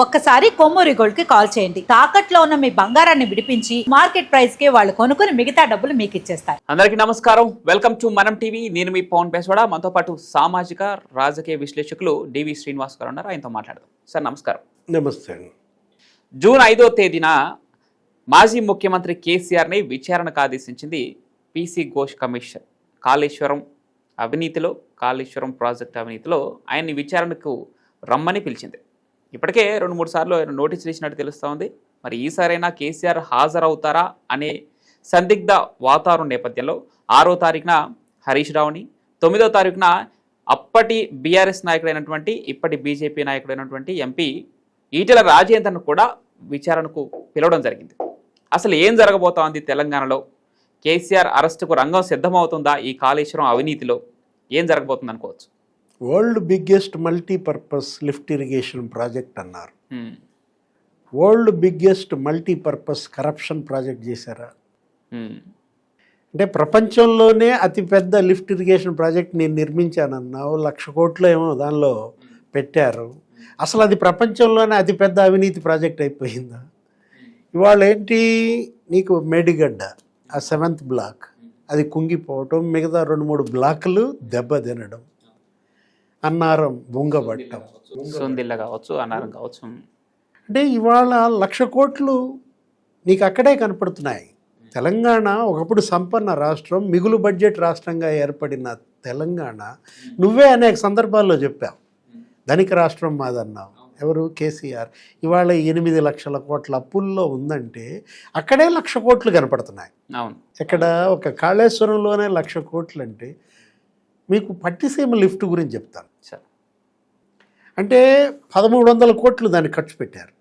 ఒక్కసారి కొమ్మూరి గోల్డ్కి కాల్ చేయండి. తాకట్లో ఉన్న మీ బంగారాన్ని విడిపించి మార్కెట్ ప్రైస్కి వాళ్ళు కొనుక్కుని మిగతా డబ్బులు మీకు ఇచ్చేస్తారు. అందరికీ నమస్కారం. Welcome to Manam TV. నేను మీ పవన్ పేస్వాడ మనతో పాటు సామాజిక రాజకీయ విశ్లేషకులు డివి శ్రీనివాస్ గారు ఉన్నారు. ఆయనతో మాట్లాడదాం. సార్ నమస్కారం. నమస్తే జూన్ ఐదో తేదీన మాజీ ముఖ్యమంత్రి కేసీఆర్ని విచారణకు ఆదేశించింది పీసీ ఘోష్ కమిషన్. కాళేశ్వరం అవినీతిలో కాళేశ్వరం ప్రాజెక్ట్ అవినీతిలో ఆయన్ని విచారణకు రమ్మని పిలిచింది. ఇప్పటికే రెండు మూడు సార్లు ఆయన నోటీసులు ఇచ్చినట్టు తెలుస్తూ ఉంది. మరి ఈసారైనా కేసీఆర్ హాజరవుతారా అనే సందిగ్ధ వాతావరణం నేపథ్యంలో ఆరో తారీఖున హరీష్ రావుని తొమ్మిదో తారీఖున అప్పటి బీఆర్ఎస్ నాయకుడైనటువంటి ఇప్పటి బీజేపీ నాయకుడైనటువంటి ఎంపీ ఈటెల రాజేందర్ను కూడా విచారణకు పిలవడం జరిగింది. అసలు ఏం జరగబోతోంది తెలంగాణలో? కేసీఆర్ అరెస్టుకు రంగం సిద్ధమవుతుందా ఈ కాళేశ్వరం అవినీతిలో? ఏం జరగబోతుంది అనుకోవచ్చు world biggest multipurpose lift irrigation project అన్నారు. World biggest multipurpose corruption project చేశారా. అంటే ప్రపంచంలోనే అతిపెద్ద లిఫ్ట్ ఇరిగేషన్ ప్రాజెక్ట్ నేను నిర్మించానన్నావు లక్ష కోట్లు ఏమో దానిలో పెట్టారు. అసలు అది ప్రపంచంలోనే అతిపెద్ద అవినీతి ప్రాజెక్ట్ అయిపోయిందా? ఇవాళ ఏంటి నీకు మేడిగడ్డ ఆ సెవెంత్ బ్లాక్. అది కుంగిపోవటం మిగతా రెండు మూడు బ్లాకులు దెబ్బ తినడం అన్నారం బొంగబట్టం సొందిల్ల కావచ్చు అనారం కావచ్చు అంటే ఇవాళ లక్ష కోట్లు నీకు అక్కడే కనపడుతున్నాయి. తెలంగాణ ఒకప్పుడు సంపన్న రాష్ట్రం మిగులు బడ్జెట్ రాష్ట్రంగా ఏర్పడిన తెలంగాణ నువ్వే అనేక సందర్భాల్లో చెప్పావు. ధనిక రాష్ట్రం మాదన్నావు. ఎవరు? కేసీఆర్. ఇవాళ ఎనిమిది లక్షల కోట్ల అప్పుల్లో ఉందంటే అక్కడే లక్ష కోట్లు కనపడుతున్నాయి. అవును. ఇక్కడ ఒక కాళేశ్వరంలోనే లక్ష కోట్లు అంటే మీకు పట్టిసీమ లిఫ్ట్ గురించి చెప్తాను. అంటే పదమూడు వందల కోట్లు దాన్ని ఖర్చు పెట్టారు.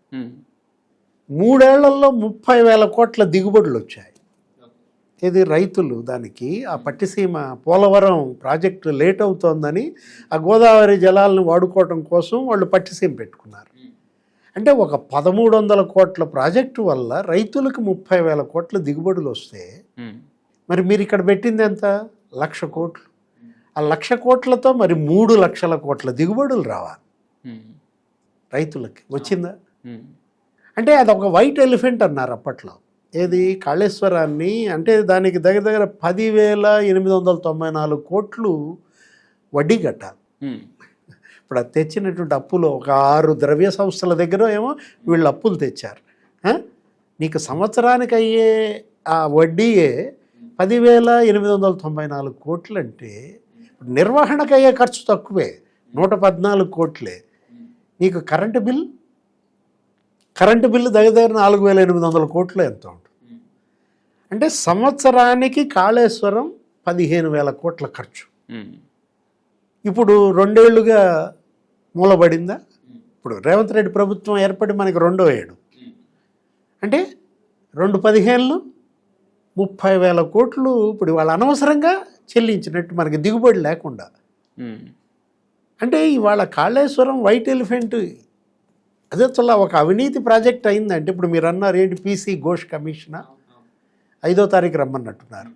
మూడేళ్ళలో ముప్పై వేల కోట్ల దిగుబడులు వచ్చాయి. ఇది రైతులు దానికి ఆ పట్టిసీమ పోలవరం ప్రాజెక్టు లేట్ అవుతోందని ఆ గోదావరి జలాలను వాడుకోవటం కోసం వాళ్ళు పట్టిసీమ పెట్టుకున్నారు. అంటే ఒక పదమూడు వందల కోట్ల ప్రాజెక్టు వల్ల రైతులకు ముప్పై వేల కోట్ల దిగుబడులు వస్తే. మరి మీరు ఇక్కడ పెట్టింది ఎంత? లక్ష కోట్లు. ఆ లక్ష కోట్లతో మరి మూడు లక్షల కోట్ల దిగుబడులు రావాలి. రైతులకి వచ్చిందా. అంటే అది ఒక వైట్ ఎలిఫెంట్ అన్నారు అప్పట్లో ఏది కాళేశ్వరాన్ని అంటే దానికి దగ్గర దగ్గర పదివేల ఎనిమిది వందల తొంభై నాలుగు కోట్లు వడ్డీ కట్టాలి. ఇప్పుడు అది తెచ్చినటువంటి అప్పులు ఒక ఆరు ద్రవ్య సంస్థల దగ్గర ఏమో వీళ్ళు అప్పులు తెచ్చారు? నీకు సంవత్సరానికి అయ్యే ఆ వడ్డీయే పదివేల ఎనిమిది వందల తొంభై నాలుగు కోట్లు అంటే నిర్వహణకు అయ్యే ఖర్చు తక్కువే. నూట పద్నాలుగు కోట్లే. నీకు కరెంటు బిల్? కరెంటు బిల్లు దగ్గర దగ్గర నాలుగు వేల ఎనిమిది వందల కోట్లు ఎంత ఉంటుంది? అంటే సంవత్సరానికి కాళేశ్వరం పదిహేను వేల కోట్ల ఖర్చు. ఇప్పుడు రెండేళ్ళుగా మూలబడిందా? ఇప్పుడు రేవంత్ రెడ్డి ప్రభుత్వం ఏర్పడి మనకి రెండో ఏడు. అంటే రెండు పదిహేనులు ముప్పై వేల కోట్లు ఇప్పుడు వాళ్ళు అనవసరంగా చెల్లించినట్టు మనకి దిగుబడి లేకుండా. అంటే ఇవాళ కాళేశ్వరం వైట్ ఎలిఫెంట్ అదే అసలు ఒక అవినీతి ప్రాజెక్ట్ అయిందంటే ఇప్పుడు మీరు అన్నారు ఏంటి పీసీ ఘోష్ కమిషనా? ఐదో తారీఖు రమ్మన్నట్టున్నారు.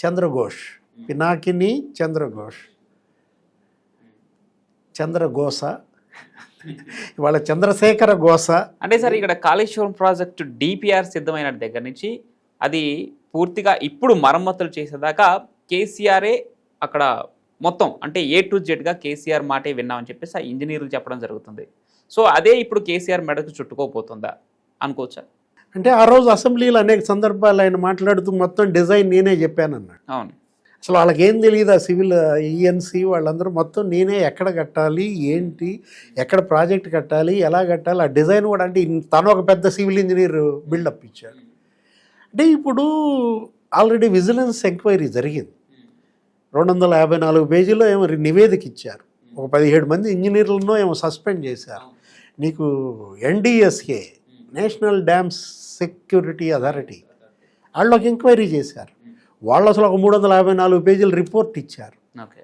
చంద్రఘోష్ పినాకిని చంద్రఘోష్. చంద్రఘోష ఇవాళ చంద్రశేఖర గోస అంటే సార్ ఇక్కడ కాళేశ్వరం ప్రాజెక్టు డిపిఆర్ సిద్ధమైన దగ్గర నుంచి అది పూర్తిగా ఇప్పుడు మరమ్మతులు చేసేదాకా కేసీఆరే అక్కడ మొత్తం అంటే ఏ టు జెడ్గా కేసీఆర్ మాటే విన్నామని చెప్పేసి ఆ ఇంజనీర్లు చెప్పడం జరుగుతుంది. సో అదే ఇప్పుడు కేసీఆర్ మెడకు చుట్టుకోపోతుందా అనుకోవచ్చా? అంటే ఆ రోజు అసెంబ్లీలో అనేక సందర్భాలు ఆయన మాట్లాడుతూ మొత్తం డిజైన్ నేనే చెప్పానన్నాడు. అవును. అసలు వాళ్ళకి ఏం తెలియదు ఆ సివిల్ ఈఎన్సి వాళ్ళందరూ మొత్తం నేనే ఎక్కడ కట్టాలి ఏంటి ఎక్కడ ప్రాజెక్ట్ కట్టాలి ఎలా కట్టాలి ఆ డిజైన్ కూడా అంటే తను ఒక పెద్ద సివిల్ ఇంజనీర్ బిల్డప్ ఇచ్చాడు. అంటే ఇప్పుడు ఆల్రెడీ విజిలెన్స్ ఎంక్వైరీ జరిగింది. రెండు వందల యాభై నాలుగు పేజీలో ఏమో నివేదిక ఇచ్చారు. ఒక పదిహేడు మంది ఇంజనీర్లను ఏమో సస్పెండ్ చేశారు. నీకు NDSA national dams security authority వాళ్ళు ఒక ఎంక్వైరీ చేశారు. వాళ్ళు అసలు ఒక మూడు వందల యాభై నాలుగు పేజీల రిపోర్ట్ ఇచ్చారు. ఓకే.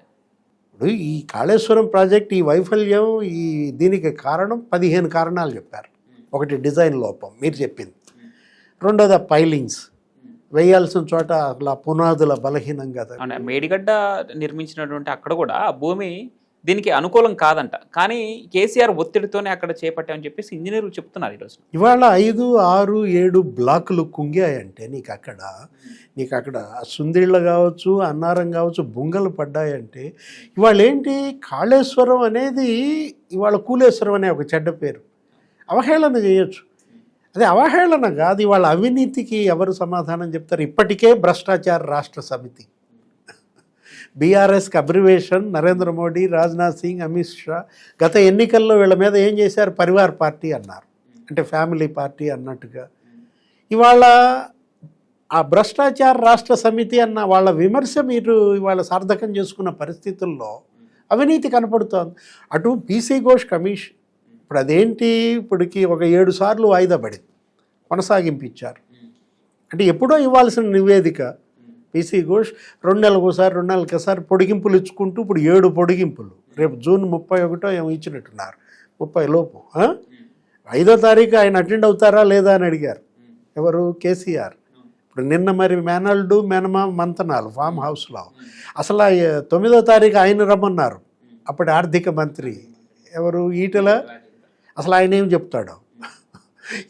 ఇప్పుడు ఈ కాళేశ్వరం ప్రాజెక్ట్ ఈ వైఫల్యం ఈ దీనికి కారణం పదిహేను కారణాలు చెప్పారు. ఒకటి డిజైన్ లోపం మీరు చెప్పింది. రెండోది పైలింగ్స్ వేయాల్సిన చోట అలా పునాదుల బలహీనంగా మేడిగడ్డ నిర్మించినటువంటి అక్కడ కూడా ఆ భూమి దీనికి అనుకూలం కాదంట. కానీ కేసీఆర్ ఒత్తిడితోనే అక్కడ చేపట్టామని చెప్పేసి ఇంజనీర్లు చెప్తున్నారు ఈరోజు ఇవాళ ఐదు ఆరు ఏడు బ్లాకులు కుంగాయంటే నీకు అక్కడ నీకు అక్కడ సుందిళ్ళ కావచ్చు అన్నారం కావచ్చు బుంగలు పడ్డాయంటే ఇవాళ ఏంటి? కాళేశ్వరం అనేది ఇవాళ కూలేశ్వరం అనే ఒక చెడ్డ పేరు. అవహేళన చేయొచ్చు. అదే అవహేళన కాదు వాళ్ళ అవినీతికి ఎవరు సమాధానం చెప్తారు? ఇప్పటికే భ్రష్టాచార రాష్ట్ర సమితి. బీఆర్ఎస్కి అబ్రివేషన్ నరేంద్ర మోడీ రాజ్నాథ్ సింగ్ అమిత్ షా గత ఎన్నికల్లో వీళ్ళ మీద ఏం చేశారు? పరివార్ పార్టీ అన్నారు. అంటే ఫ్యామిలీ పార్టీ అన్నట్టుగా. ఇవాళ ఆ భ్రష్టాచార రాష్ట్ర సమితి అన్న వాళ్ళ విమర్శ మీరు ఇవాళ సార్థకం చేసుకున్న పరిస్థితుల్లో అవినీతి కనపడుతోంది. అటు పీసీ ఘోష్ కమిషన్ ఇప్పుడు అదేంటి? ఇప్పటికి ఒక ఏడు సార్లు వాయిదా పడింది. కొనసాగింపించారు అంటే ఎప్పుడో ఇవ్వాల్సిన నివేదిక. పీసీ ఘోష్ రెండు నెలలకు ఒకసారి రెండు నెలలకి ఒకసారి పొడిగింపులు ఇచ్చుకుంటూ ఇప్పుడు ఏడు పొడిగింపులు. రేపు జూన్ ముప్పై ఒకటో ఏమో ఇచ్చినట్టున్నారు. ముప్పై లోపు ఐదో తారీఖు ఆయన అటెండ్ అవుతారా లేదా అని అడిగారు. ఎవరు? కేసీఆర్ ఇప్పుడు నిన్న మరి మేనల్డు మెనమా మంతనాలు ఫామ్ హౌస్లో. అసలు తొమ్మిదో తారీఖు ఆయన రమ్మన్నారు. అప్పటి ఆర్థిక మంత్రి ఎవరు? ఈటల అసలు ఆయన ఏం చెప్తాడో?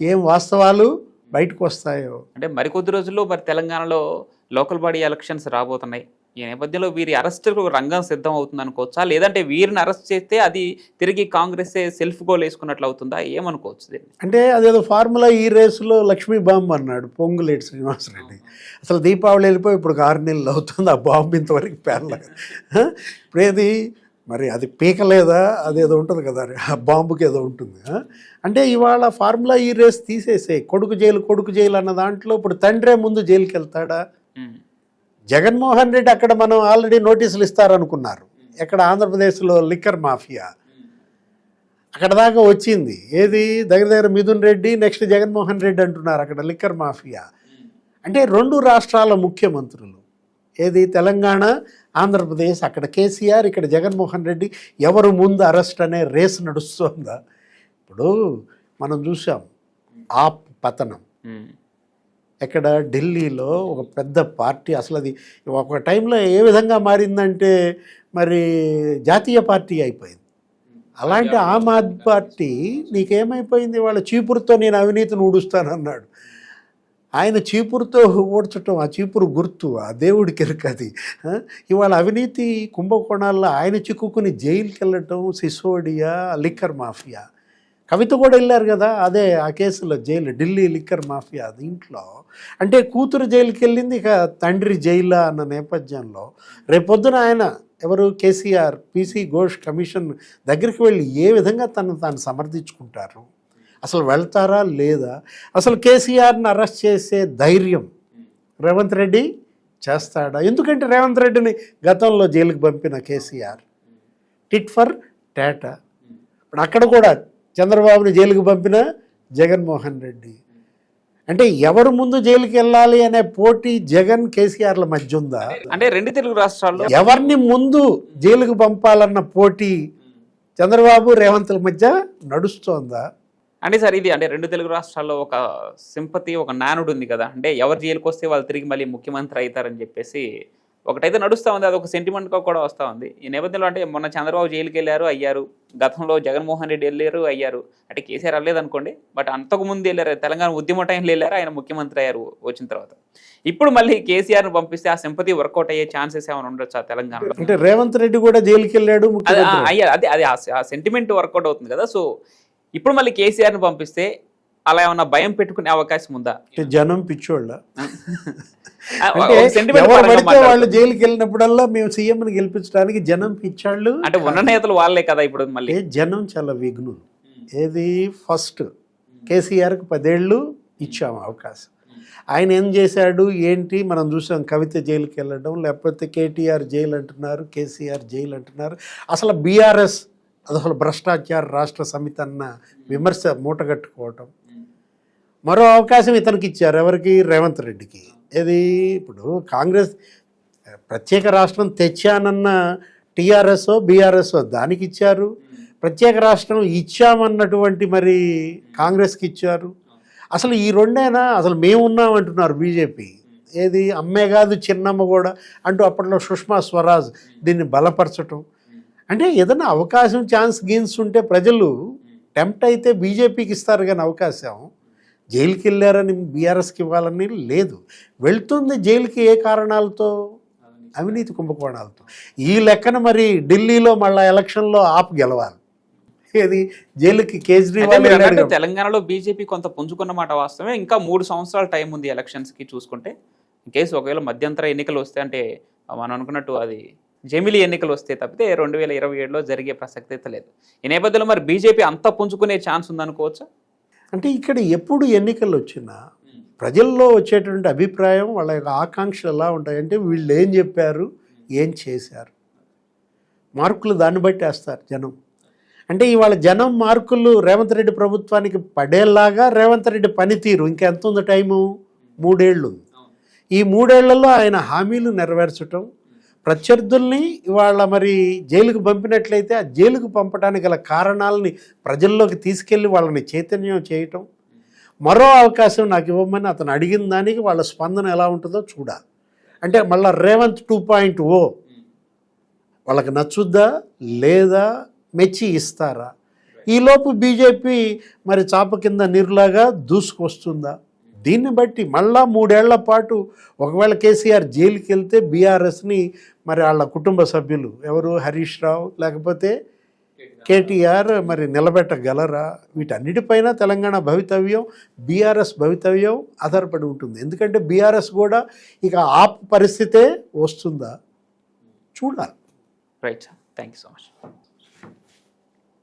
ఏం వాస్తవాలు బయటకు వస్తాయో? అంటే మరికొద్ది రోజుల్లో మరి తెలంగాణలో లోకల్ బాడీ ఎలక్షన్స్ రాబోతున్నాయి. ఈ నేపథ్యంలో వీరి అరెస్టుకు రంగం సిద్ధం అవుతుంది అనుకోవచ్చా లేదంటే వీరిని అరెస్ట్ చేస్తే అది తిరిగి కాంగ్రెస్ సెల్ఫ్ గోల్ వేసుకున్నట్లు అవుతుందా? ఏమనుకోవచ్చు దీన్ని? అంటే అదేదో ఫార్ములా ఈ రేసులో లక్ష్మీ బాంబు అన్నాడు పొంగులేటి శ్రీనివాసరెడ్డి. అసలు దీపావళి వెళ్ళిపోయి ఇప్పుడు ఆరు నెలలు అవుతుంది ఆ బాంబు ఇంతవరకు పేర్లేదు. ఇప్పుడు ఏది మరి అది పీకలేదా? అదేదో ఉంటుంది కదా ఆ బాంబుకి ఏదో ఉంటుంది? అంటే ఇవాళ ఫార్ములా ఈ రేస్ తీసేసే కొడుకు జైలు కొడుకు జైలు అన్న దాంట్లో ఇప్పుడు తండ్రే ముందు జైలుకి వెళ్తాడా. జగన్మోహన్ రెడ్డి అక్కడ మనం ఆల్రెడీ నోటీసులు ఇస్తారనుకున్నారు. ఎక్కడ ఆంధ్రప్రదేశ్లో లిక్కర్ మాఫియా. అక్కడ దాకా వచ్చింది. ఏది? దగ్గర దగ్గర మిథున్ రెడ్డి నెక్స్ట్ జగన్మోహన్ రెడ్డి అంటున్నారు అక్కడ లిక్కర్ మాఫియా. అంటే రెండు రాష్ట్రాల ముఖ్యమంత్రులు. ఏది? తెలంగాణ ఆంధ్రప్రదేశ్ అక్కడ కేసీఆర్ ఇక్కడ జగన్మోహన్ రెడ్డి ఎవరు ముందు అరెస్ట్ అనే రేస్ నడుస్తుందా? ఇప్పుడు మనం చూసాం ఆ పతనం. ఎక్కడ ఢిల్లీలో ఒక పెద్ద పార్టీ అసలు అది ఒక టైంలో ఏ విధంగా మారిందంటే మరి జాతీయ పార్టీ అయిపోయింది. అలాంటి ఆమ్ ఆద్మీ పార్టీ నీకేమైపోయింది? వాళ్ళ చీపురుతో నేను అవినీతిని ఊడుస్తానన్నాడు. ఆయన చీపురుతో ఓడ్చటం ఆ చీపురు గుర్తు ఆ దేవుడికి ఎరకది అది. ఇవాళ అవినీతి కుంభకోణాల్లో ఆయన చిక్కుకుని జైలుకి వెళ్ళటం సిసోడియా లిక్కర్ మాఫియా. కవిత కూడా వెళ్ళారు కదా అదే ఆ కేసులో జైలు ఢిల్లీ లిక్కర్ మాఫియా దీంట్లో అంటే కూతురు జైలుకి వెళ్ళింది ఇక తండ్రి జైలా అన్న నేపథ్యంలో. రేపొద్దున ఆయన ఎవరు? కేసీఆర్ పీసీ ఘోష్ కమిషన్ దగ్గరికి వెళ్ళి ఏ విధంగా తను తాను సమర్థించుకుంటారు? అసలు వెళ్తారా లేదా? అసలు కేసీఆర్ని అరెస్ట్ చేసే ధైర్యం రేవంత్ రెడ్డి చేస్తాడా? ఎందుకంటే రేవంత్ రెడ్డిని గతంలో జైలుకి పంపిన కేసీఆర్. Tit for Tata. ఇప్పుడు అక్కడ కూడా చంద్రబాబుని జైలుకి పంపిన జగన్మోహన్ రెడ్డి. అంటే ఎవరు ముందు జైలుకి వెళ్ళాలి అనే పోటీ జగన్ కేసీఆర్ల మధ్య ఉందా? అంటే రెండు తెలుగు రాష్ట్రాల్లో ఎవరిని ముందు జైలుకు పంపాలన్న పోటీ చంద్రబాబు రేవంత్ల మధ్య నడుస్తోందా? అంటే సార్ ఇది అంటే రెండు తెలుగు రాష్ట్రాల్లో ఒక సింపతి ఒక నానుడు ఉంది కదా. అంటే ఎవరు జైలుకి వస్తే వాళ్ళు తిరిగి మళ్ళీ ముఖ్యమంత్రి అవుతారని చెప్పేసి ఒకటైతే నడుస్తూ ఉంది. అది ఒక సెంటిమెంట్గా కూడా వస్తూ ఉంది. ఈ నేపథ్యంలో అంటే మొన్న చంద్రబాబు జైలుకి వెళ్ళారు అయ్యారు. గతంలో జగన్మోహన్ రెడ్డి వెళ్ళారు అయ్యారు. అంటే కేసీఆర్ వెళ్ళలేదు అనుకోండి. బట్ అంతకు ముందు వెళ్ళారు తెలంగాణ ఉద్యమ టైంలో వెళ్ళారు ఆయన ముఖ్యమంత్రి అయ్యారు వచ్చిన తర్వాత. ఇప్పుడు మళ్ళీ కేసీఆర్ను పంపిస్తే ఆ సింపతి వర్కౌట్ అయ్యే ఛాన్సెస్ ఏమైనా ఉండొచ్చు ఆ తెలంగాణలో? అంటే రేవంత్ రెడ్డి కూడా జైలుకి వెళ్ళాడు అది ముఖ్యమంత్రి. ఆ, అయ్యా అదే అదే ఆ సెంటిమెంట్ వర్కౌట్ అవుతుంది కదా. సో ఇప్పుడు మళ్ళీ కేసీఆర్ని పంపిస్తే అలా ఏమన్నా భయం పెట్టుకునే అవకాశం ఉందా? జనం పిచ్చోళ్ళ. వాళ్ళు. జైలుకి వెళ్ళినప్పుడల్లా మేము సీఎంని గెలిపించడానికి జనం పిచ్చాళ్ళు. అంటే ఉన్న నేతలు వాళ్ళే కదా ఇప్పుడు మళ్ళీ. జనం చాలా విఘ్నులు. ఏది ఫస్ట్ కేసీఆర్కి పదేళ్ళు ఇచ్చాము అవకాశం. ఆయన ఏం చేశాడు? ఏంటి? మనం చూసాం కవిత జైలుకి వెళ్ళడం లేకపోతే కేటీఆర్ జైలు అంటున్నారు కేసీఆర్ జైలు అంటున్నారు. అసలు బీఆర్ఎస్ అసలు భ్రష్టాచార రాష్ట్ర సమితి అన్న విమర్శ మూటగట్టుకోవటం మరో అవకాశం ఇతనికి ఇచ్చారు. ఎవరికి? రేవంత్ రెడ్డికి. ఇది ఇప్పుడు కాంగ్రెస్ ప్రత్యేక రాష్ట్రం తెచ్చానన్న టీఆర్ఎస్ బీఆర్ఎస్ దానికి ఇచ్చారు. ప్రత్యేక రాష్ట్రం ఇచ్చామన్నటువంటి మరి కాంగ్రెస్కి ఇచ్చారు. అసలు ఈ రెండేనా? అసలు మేము ఉన్నాం అంటున్నారు బీజేపీ. ఏది? అమ్మే కాదు చిన్నమ్మ కూడా అంటూ అప్పట్లో సుష్మా స్వరాజ్ దీన్ని బలపరచటం. అంటే ఏదైనా అవకాశం ఛాన్స్ గీన్స్ ఉంటే ప్రజలు టెంప్ట్ అయితే బీజేపీకి ఇస్తారు కానీ అవకాశం. జైలుకి వెళ్ళారని బీఆర్ఎస్కి ఇవ్వాలని లేదు. వెళ్తుంది జైలుకి ఏ కారణాలతో? అవినీతి కుంభకోణాలతో. ఈ లెక్కన మరి ఢిల్లీలో మళ్ళా ఎలక్షన్లో ఆప్ గెలవాలి. ఏది? జైలుకి కేజ్రీవాల్. తెలంగాణలో బీజేపీ కొంత పుంజుకున్న మాట వాస్తవమే. ఇంకా మూడు సంవత్సరాల టైం ఉంది ఎలక్షన్స్కి చూసుకుంటే. ఇన్ కేసు ఒకవేళ మధ్యంతర ఎన్నికలు వస్తే అంటే మనం అనుకున్నట్టు అది జమిలీ ఎన్నికలు వస్తే తప్పితే రెండు వేల ఇరవై ఏడులో జరిగే ప్రసక్తి అయితే లేదు. ఈ నేపథ్యంలో మరి బీజేపీ అంత పుంజుకునే ఛాన్స్ ఉందనుకోవచ్చా? అంటే ఇక్కడ ఎప్పుడు ఎన్నికలు వచ్చినా ప్రజల్లో వచ్చేటువంటి అభిప్రాయం వాళ్ళ యొక్క ఆకాంక్షలు ఎలా ఉంటాయంటే వీళ్ళు ఏం చెప్పారు ఏం చేశారు. మార్కులు దాన్ని బట్టి వేస్తారు జనం. అంటే ఇవాళ జనం మార్కులు రేవంత్ రెడ్డి ప్రభుత్వానికి పడేలాగా రేవంత్ రెడ్డి పనితీరు. ఇంకెంత ఉంది టైము? మూడేళ్ళు ఉంది. ఈ మూడేళ్ళలో ఆయన హామీలు నెరవేర్చటం ప్రత్యర్థుల్ని ఇవాళ మరి జైలుకు పంపినట్లయితే ఆ జైలుకు పంపడానికి గల కారణాలని ప్రజల్లోకి తీసుకెళ్ళి వాళ్ళని చైతన్యం చేయటం మరో అవకాశం నాకు ఇవ్వమని అతను అడిగిన దానికి వాళ్ళ స్పందన ఎలా ఉంటుందో చూడాలి అంటే మళ్ళీ రేవంత్ టూ పాయింట్ ఓ. వాళ్ళకి నచ్చుద్దా? లేదా? మెచ్చి ఇస్తారా? ఈలోపు బీజేపీ మరి చాప కింద నీరులాగా దూసుకొస్తుందా? దీన్ని బట్టి మళ్ళా మూడేళ్ళ పాటు ఒకవేళ కేసీఆర్ జైలుకి వెళ్తే బీఆర్ఎస్ని మరి వాళ్ళ కుటుంబ సభ్యులు ఎవరు? హరీష్ రావు లేకపోతే కేటీఆర్ మరి నిలబెట్టగలరా? వీటన్నిటిపైన తెలంగాణ భవితవ్యం బీఆర్ఎస్ భవితవ్యం ఆధారపడి ఉంటుంది. ఎందుకంటే బీఆర్ఎస్ కూడా ఇక ఆప్ పరిస్థితే వస్తుందా? చూడాలి. Right thank you so much